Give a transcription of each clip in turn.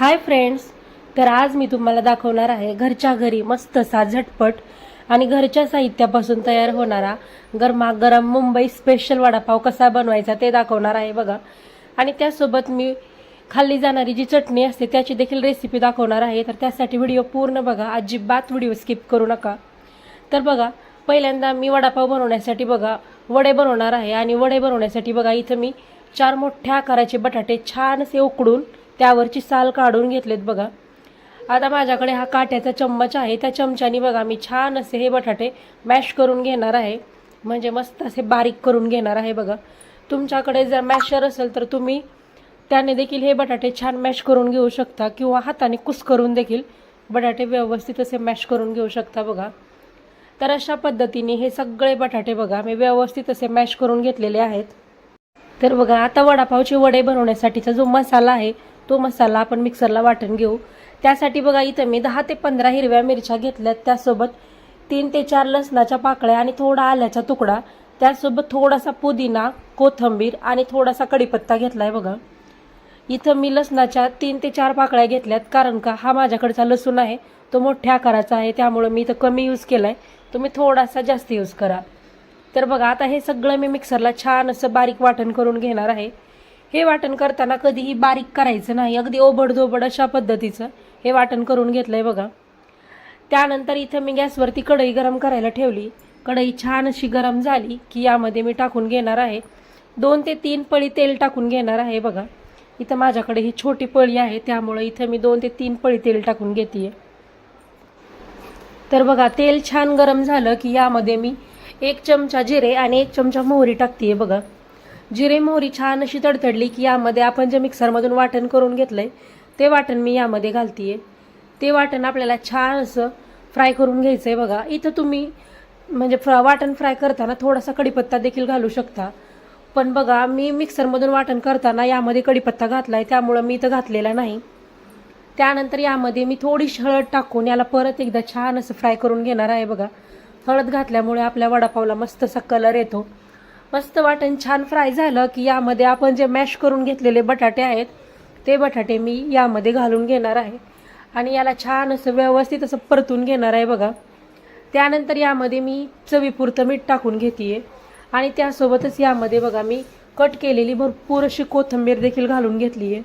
Hi friends तर आज मी तुम्हाला दाखवणार आहे घरच्या घरी मस्त असा झटपट आणि घरच्या साहित्यापासून तयार होणारा गरमागरम मुंबई स्पेशल वडापाव कसा बनवायचा ते दाखवणार आहे बघा. आणि त्यासोबत मी खाल्ली जाणारी जी चटणी असते त्याची देखील रेसिपी दाखवणार आहे. तर त्यासाठी व्हिडिओ पूर्ण बघा. अजिबात व्हिडिओ स्किप करू नका. तर बघा पहिल्यांदा मी वडापाव बनवण्यासाठी बघा वडे बनवणार आहे. आणि वडे बनवण्यासाठी बघा इथं मी चार मोठ्या आकाराचे बटाटे छान असे उकडून त्यावरची साल काढून घेतलेत बघा. आता माझ्याकडे हा काट्याचा चम्मच आहे. त्या चमच्याने बघा मी छान असे हे बटाटे मॅश करून घेणार आहे. म्हणजे मस्त असे बारीक करून घेणार आहे बघा. तुमच्याकडे जर मॅशर असेल तर तुम्ही त्याने देखील हे बटाटे छान मॅश करून घेऊ शकता. किंवा हाताने कुस करून देखील बटाटे व्यवस्थित असे मॅश करून घेऊ शकता बघा. तर अशा पद्धतीने हे सगळे बटाटे बघा मी व्यवस्थित असे मॅश करून घेतलेले आहेत. तर बघा आता वडापावचे वडे बनवण्यासाठीचा जो मसाला आहे तो मसाला आपण मिक्सरला वाटून घेऊ. त्यासाठी बघा इथं मी दहा ते पंधरा हिरव्या मिरच्या घेतल्यात. त्यासोबत तीन ते चार लसणाच्या पाकळ्या आणि थोडा आल्याचा तुकडा. त्यासोबत थोडासा पुदिना कोथंबीर आणि थोडासा कढीपत्ता घेतलाय बघा. इथं मी लसणाच्या तीन ते चार पाकळ्या घेतल्यात कारण का हा माझ्याकडचा लसूण आहे. तो मोठ्या आकाराचा आहे त्यामुळं मी इथं कमी यूज केलाय. तुम्ही थोडासा जास्त यूज करा. तर बघा आता हे सगळं मी मिक्सरला छान असं बारीक वाटण करून घेणार आहे. हे वाटण करताना कधीही बारीक करायचं नाही. अगदी ओबडधोबड अशा पद्धतीचं हे वाटण करून घेतलंय बघा. त्यानंतर इथं मी गॅसवरती कढई गरम करायला ठेवली. कढई छान अशी गरम झाली की यामध्ये मी टाकून घेणार आहे. दोन ते तीन पळी तेल टाकून घेणार आहे बघा. इथं माझ्याकडे ही छोटी पळी आहे त्यामुळे इथं मी दोन ते तीन पळी तेल टाकून घेते तर बघा तेल छान गरम झालं की यामध्ये मी एक चमचा जिरे आणि एक चमचा मोहरी टाकते बघा. जिरे मोहरी छान अशी तडतडली की यामध्ये आपण जे मिक्सरमधून वाटण करून घेतलंय ते वाटण मी यामध्ये घालतीये. ते वाटण आपल्याला छान असं फ्राय करून घ्यायचं आहे बघा. इथं तुम्ही म्हणजे फ्रा वाटण फ्राय करताना थोडासा कढीपत्ता देखील घालू शकता. पण बघा मी मिक्सरमधून वाटण करताना यामध्ये कढीपत्ता घातलाय त्यामुळं मी इथं घातलेला नाही. त्यानंतर यामध्ये मी थोडीशी हळद टाकून याला परत एकदा छान असं फ्राय करून घेणार आहे बघा. हळद घातल्यामुळे आपल्या वडापावला मस्त असा कलर येतो. मस्त वाटण छान फ्राय झालं की यामध्ये आपण जे मॅश करून घेतलेले बटाटे आहेत ते बटाटे मी यामध्ये घालून घेणार आहे. आणि याला छान असं व्यवस्थित असं परतून घेणार आहे बघा. त्यानंतर यामध्ये मी चवीपुरतं मीठ टाकून घेते आणि त्यासोबतच यामध्ये बघा मी कट केलेली भरपूर अशी कोथिंबीर देखील घालून घेतली आहे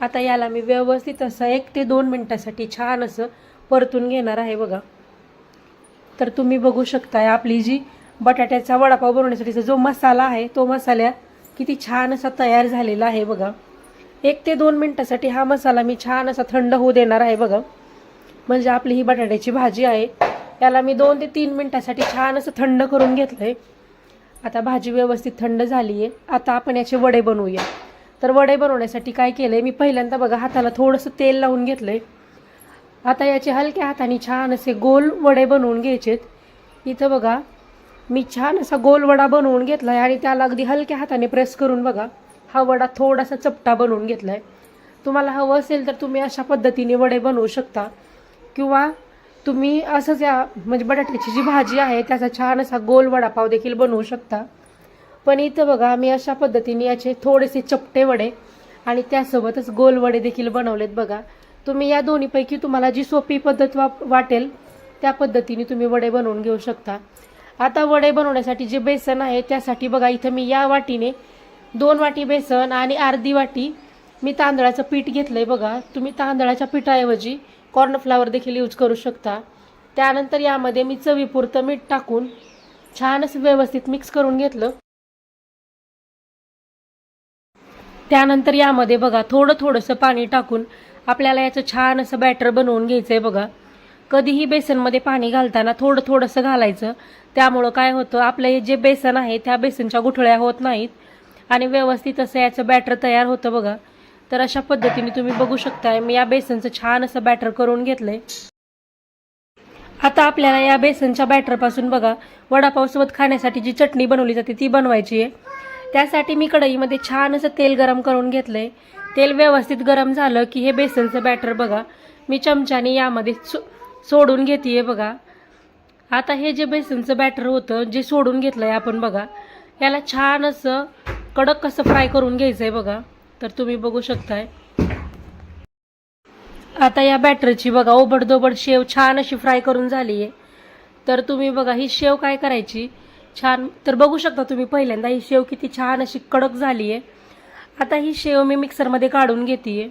आता याला मी व्यवस्थित असं एक ते दोन मिनटासाठी छान असं परतून घेणार आहे बघा. तर तुम्ही बघू शकताय आपली जी बटाट्याचा वडापाव बनवण्यासाठीचा जो मसाला आहे तो मसाला किती छान असा तयार झालेला आहे बघा. एक ते दोन मिनटासाठी हा मसाला मी छान असा थंड होऊ देणार आहे बघा. म्हणजे आपली ही बटाट्याची भाजी आहे. याला मी दोन ते तीन मिनटासाठी छान असं थंड करून घेतलंय. आता भाजी व्यवस्थित थंड झाली आहे. आता आपण याचे वडे बनवूया. तर वडे बनवण्यासाठी काय केलंय मी पहिल्यांदा बघा हाताला थोडंसं तेल लावून घेतलंय. आता याचे हलक्या हाताने छान असे गोल वडे बनवून घ्यायचेत. इथं बघा मी छान असा गोल वडा बनवून आहे आणि त्याला अगदी हलक्या हाताने प्रेस करून बघा. हा वडा थोडासा चपटा बनवून घेतला आहे तुम्हाला हवं असेल तर तुम्ही अशा पद्धतीने वडे बनवू शकता. किंवा तुम्ही असंच या म्हणजे बटाट्याची जी भाजी आहे त्याचा छान असा गोल वडापाव देखील बनवू शकता. पण इथं बघा मी अशा पद्धतीने याचे थोडेसे चपटे वडे आणि त्यासोबतच गोल वडे देखील बनवलेत बघा. तुम्ही या दोन्हीपैकी तुम्हाला जी सोपी पद्धत वाप वाटेल त्या पद्धतीने तुम्ही वडे बनवून घेऊ शकता. आता वडे बनवण्यासाठी जे बेसन आहे त्यासाठी बघा इथं मी या वाटीने दोन वाटी बेसन आणि अर्धी वाटी मी तांदळाचं पीठ घेतलंय बघा. तुम्ही तांदळाच्या पिठाऐवजी कॉर्नफ्लावर देखील यूज करू शकता. त्यानंतर यामध्ये मी चवीपुरतं मीठ टाकून छान असं व्यवस्थित मिक्स करून घेतलं. त्यानंतर यामध्ये बघा थोडं थोडंसं पाणी टाकून आपल्याला याचं छान असं बॅटर बनवून घ्यायचं आहे बघा. कधीही बेसनमध्ये पाणी घालताना थोडं थोडंसं घालायचं. त्यामुळं काय होतं आपलं हे जे बेसन आहे त्या बेसनच्या गुठळ्या होत नाहीत. आणि व्यवस्थित असं याचं बॅटर तयार होतं बघा. तर अशा पद्धतीने तुम्ही बघू शकताय मी या बेसनचं छान असं बॅटर करून घेतलंय. आता आपल्याला या बेसनच्या बॅटरपासून बघा वडापावसोबत खाण्यासाठी जी चटणी बनवली जाते ती बनवायची आहे. त्यासाठी मी कढईमध्ये छान असं तेल गरम करून घेतलंय. तेल व्यवस्थित गरम झालं की हे बेसनचं बॅटर बघा. मी चमच्याने यामध्ये सोडून घेते बघा. आता हे जे बेसनचं बॅटर होतं जे सोडून घेतलं आहे आपण बघा याला छान असं कडक कसं फ्राय करून घ्यायचं आहे बघा. तर तुम्ही बघू शकताय. आता या बॅटरची बघा ओबडदोबड शेव छान अशी फ्राय करून झाली आहे तर तुम्ही बघा ही शेव काय करायची? छान तर बघू शकता तुम्ही पहिल्यांदा ही शेव किती छान अशी कडक झाली आहे आता ही शेव मी मिक्सरमध्ये काढून घेते आहे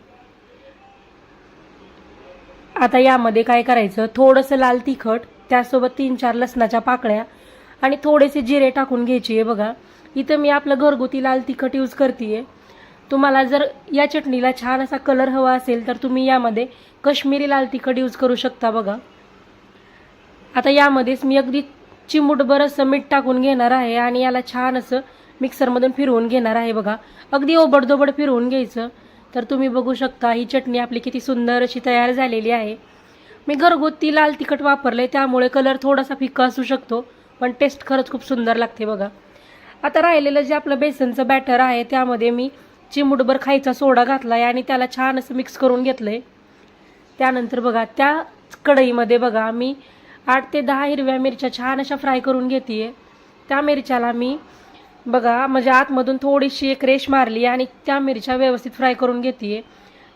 आता यामध्ये काय करायचं? थोडंसं लाल तिखट त्यासोबत तीन चार लसणाच्या पाकळ्या आणि थोडेसे जिरे टाकून घ्यायची आहे बघा. इथं मी आपलं घरगुती लाल तिखट यूज करते तुम्हाला जर या चटणीला छान असा कलर हवा असेल तर तुम्ही यामध्ये कश्मीरी लाल तिखट यूज करू शकता बघा. आता यामध्येच मी अगदी चिमूटभर असं मीठ टाकून घेणार आहे आणि याला छान असं मिक्सरमधून फिरवून घेणार आहे बघा. अगदी ओबडधोबड फिरवून घ्यायचं. तर तुम्ही बघू शकता ही चटणी आपली किती सुंदर अशी तयार झालेली आहे. मी घरगुती लाल तिखट वापरले त्यामुळे कलर थोडासा फिक्का असू शकतो पण टेस्ट खरंच खूप सुंदर लागते बघा. आता राहिलेलं जे आपलं बेसनचं बॅटर आहे त्यामध्ये मी चिमूटभर खायचा सोडा घातला आहे आणि त्याला छान असं मिक्स करून घेतलं आहे त्यानंतर बघा त्या कढईमध्ये बघा मी आठ ते दहा हिरव्या मिरच्या छान अशा फ्राय करून घेते त्या मिरच्याला मी बघा म्हणजे आतमधून थोडीशी एक रेश मारली आणि त्या मिरच्या व्यवस्थित फ्राय करून घेते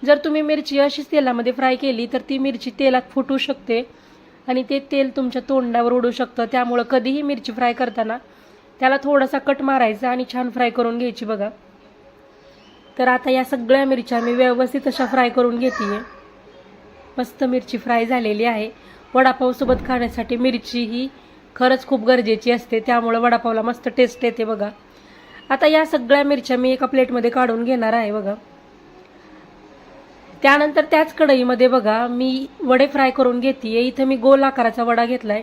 जर तुम्ही मिरची अशीच तेलामध्ये फ्राय केली तर ती मिरची तेलात फुटू शकते आणि ते तेल तुमच्या तोंडावर उडू शकतं. त्यामुळं कधीही मिरची फ्राय करताना त्याला थोडासा कट मारायचा आणि छान फ्राय करून घ्यायची बघा. तर आता या सगळ्या मिरच्या मी व्यवस्थित अशा फ्राय करून घेते मस्त मिरची फ्राय झालेली आहे. वडापावसोबत खाण्यासाठी मिरची ही खरंच खूप गरजेची असते. त्यामुळं वडापावला मस्त टेस्ट येते बघा. आता या सगळ्या मिरच्या मी एका प्लेटमध्ये काढून घेणार आहे बघा. त्यानंतर त्याच कढईमध्ये बघा मी वडे फ्राय करून घेते इथं मी गोल आकाराचा वडा घेतलाय.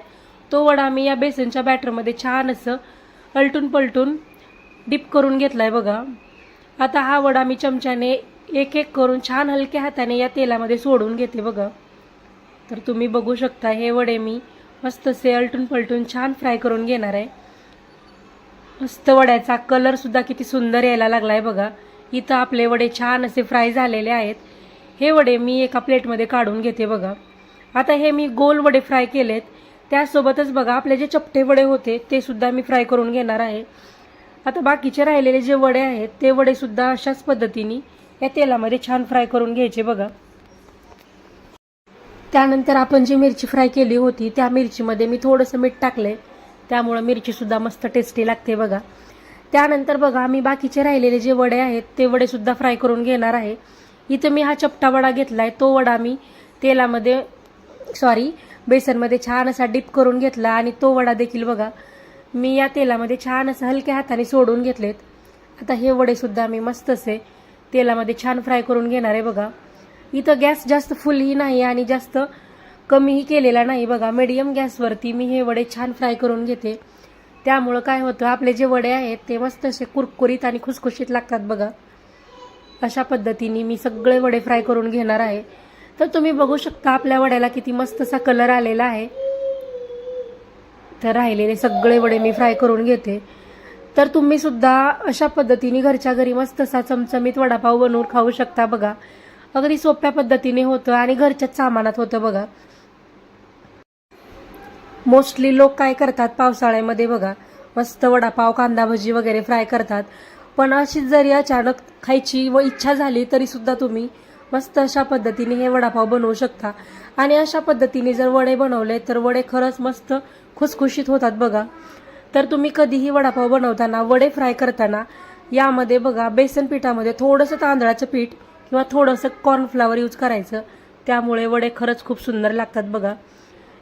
तो वडा मी या बेसनच्या बॅटरमध्ये छान असं अलटून पलटून डिप करून घेतलाय बघा. आता हा वडा मी चमच्याने एक एक करून छान हलक्या हाताने या तेलामध्ये सोडून घेते बघा. तर तुम्ही बघू शकता हे वडे मी मस्त असे अलटून पलटून छान फ्राय करून घेणार आहे. मस्त वड्याचा कलरसुद्धा किती सुंदर यायला लागला आहे बघा. इथं आपले वडे छान असे फ्राय झालेले आहेत. हे वडे मी एका प्लेटमध्ये काढून घेते बघा. आता हे मी गोल वडे फ्राय केलेत. त्यासोबतच बघा आपले जे चपटे वडे होते ते सुद्धा मी फ्राय करून घेणार आहे. आता बाकीचे राहिलेले जे वडे आहेत ते वडेसुद्धा अशाच पद्धतीने या तेलामध्ये छान फ्राय करून घ्यायचे बघा. त्यानंतर आपण जी मिरची फ्राय केली होती त्या मिरचीमध्ये मी थोडंसं मीठ टाकलंय. त्यामुळं मिरचीसुद्धा मस्त टेस्टी लागते बघा. त्यानंतर बघा मी बाकीचे राहिलेले जे वडे आहेत ते वडेसुद्धा फ्राय करून घेणार आहे. इथं मी हा चपटा वडा घेतलाय तो वडा मी तेलामध्ये सॉरी बेसनमध्ये छान असा डिप करून घेतला आणि तो वडा देखील बघा मी या तेलामध्ये छान असं हलक्या हाताने सोडून घेतलेत. आता हे वडेसुद्धा मी मस्त असे तेलामध्ये छान फ्राय करून घेणार आहे बघा. इथं गॅस जास्त फुलही नाही आणि जास्त कमीही केलेला नाही. बघा मीडियम गॅसवरती मी हे वडे छान फ्राय करून घेते. त्यामुळं काय होतं आपले जे वडे आहेत ते मस्त असे कुरकुरीत आणि खुसखुशीत लागतात बघा. अशा पद्धतीने मी सगळे वडे फ्राय करून घेणार आहे. तर तुम्ही बघू शकता आपल्या वड्याला किती मस्त असा कलर आलेला आहे. तर राहिलेले सगळे वडे मी फ्राय करून घेते. तर तुम्ही सुद्धा अशा पद्धतीने घरच्या घरी मस्त असा चमचमीत वडापाव बनवून खाऊ शकता बघा. अगदी सोप्या पद्धतीने होतं आणि घरच्याच सामानात होतं बघा. मोस्टली लोक काय करतात पावसाळ्यामध्ये बघा. मस्त वडापाव कांदा भजी वगैरे फ्राय करतात. पण अशी जरी अचानक खायची व इच्छा झाली तरी सुद्धा तुम्ही मस्त अशा पद्धतीने हे वडापाव बनवू शकता. आणि अशा पद्धतीने जर वडे बनवले तर वडे खरंच मस्त खुसखुशीत होतात बघा. तर तुम्ही कधीही वडापाव बनवताना वडे फ्राय करताना यामध्ये बघा बेसन पिठामध्ये थोडंसं तांदळाचं पीठ किंवा थोडंसं कॉर्नफ्लावर यूज करायचं. त्यामुळे वडे खरंच खूप सुंदर लागतात बघा.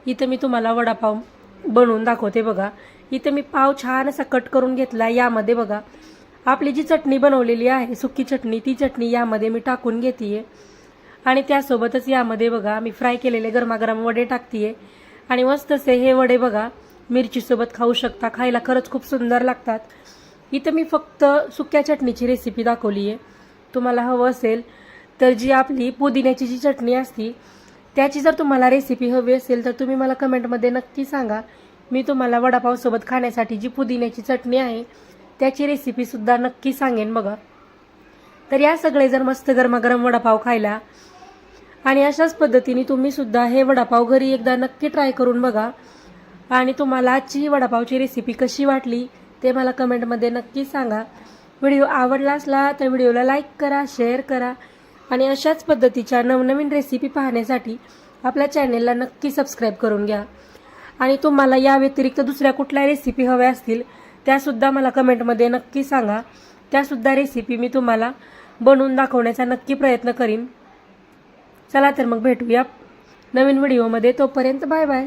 इथं मी तुम्हाला वडापाव बनवून दाखवते बघा. इथं मी पाव छान असा कट करून घेतला यामध्ये बघा. आपली जी चटणी बनवलेली आहे सुकी चटणी ती चटणी यामध्ये मी टाकून घेते आणि त्यासोबतच यामध्ये बघा मी फ्राय केलेले गरमागरम वडे टाकते आणि मस्त असे हे वडे बघा मिरचीसोबत खाऊ शकता. खायला खरंच खूप सुंदर लागतात. इथं मी फक्त सुक्या चटणीची रेसिपी दाखवली आहे तुम्हाला हवं असेल तर जी आपली पुदिन्याची जी चटणी असती त्याची जर तुम्हाला रेसिपी हवी असेल तर तुम्ही मला कमेंटमध्ये नक्की सांगा. मी तुम्हाला वडापावसोबत खाण्यासाठी जी पुदिन्याची चटणी आहे त्याची रेसिपीसुद्धा नक्की सांगेन बघा. तर या सगळे जर मस्त गरमागरम वडापाव खायला. आणि अशाच पद्धतीने तुम्ही सुद्धा हे वडापाव घरी एकदा नक्की ट्राय करून बघा. आणि तुम्हाला आजची वडापावची रेसिपी कशी वाटली ते मला कमेंटमध्ये नक्की सांगा. व्हिडिओ आवडला असला तर व्हिडिओला लाईक करा शेअर करा आणि अशाच पद्धतीच्या नवनवीन रेसिपी पाहण्यासाठी आपल्या चॅनेलला नक्की सबस्क्राईब करून घ्या. आणि तुम्हाला या व्यतिरिक्त दुसऱ्या कुठल्या रेसिपी हव्या असतील त्यासुद्धा मला कमेंटमध्ये नक्की सांगा. त्यासुद्धा रेसिपी मी तुम्हाला बनवून दाखवण्याचा नक्की प्रयत्न करीन. चला तर मग भेटूया नवीन व्हिडिओमध्ये. तोपर्यंत बाय बाय.